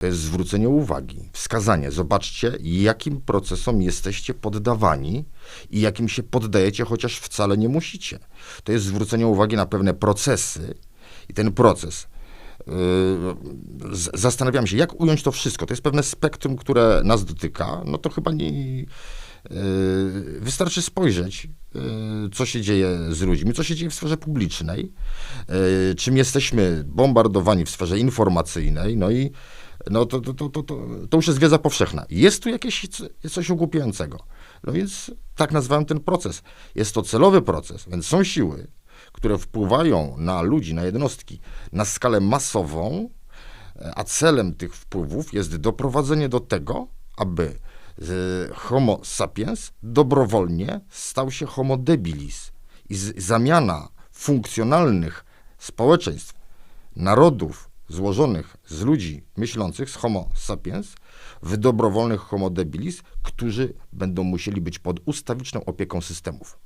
To jest zwrócenie uwagi, wskazanie. Zobaczcie, jakim procesom jesteście poddawani i jakim się poddajecie, chociaż wcale nie musicie. To jest zwrócenie uwagi na pewne procesy i ten proces. Yy, zastanawiam się, jak ująć to wszystko. To jest pewne spektrum, które nas dotyka. No to chyba nie. Yy, wystarczy spojrzeć, yy, co się dzieje z ludźmi, co się dzieje w sferze publicznej, yy, czym jesteśmy bombardowani w sferze informacyjnej, no i no to, to, to, to, to, już jest wiedza powszechna. Jest tu jakieś coś ogłupiającego. No więc tak nazwałem ten proces. Jest to celowy proces, więc są siły, które wpływają na ludzi, na jednostki na skalę masową, a celem tych wpływów jest doprowadzenie do tego, aby e, Homo sapiens dobrowolnie stał się Homo debilis i zamiana funkcjonalnych społeczeństw, narodów złożonych z ludzi myślących, z Homo sapiens, w dobrowolnych Homo debilis, którzy będą musieli być pod ustawiczną opieką systemów.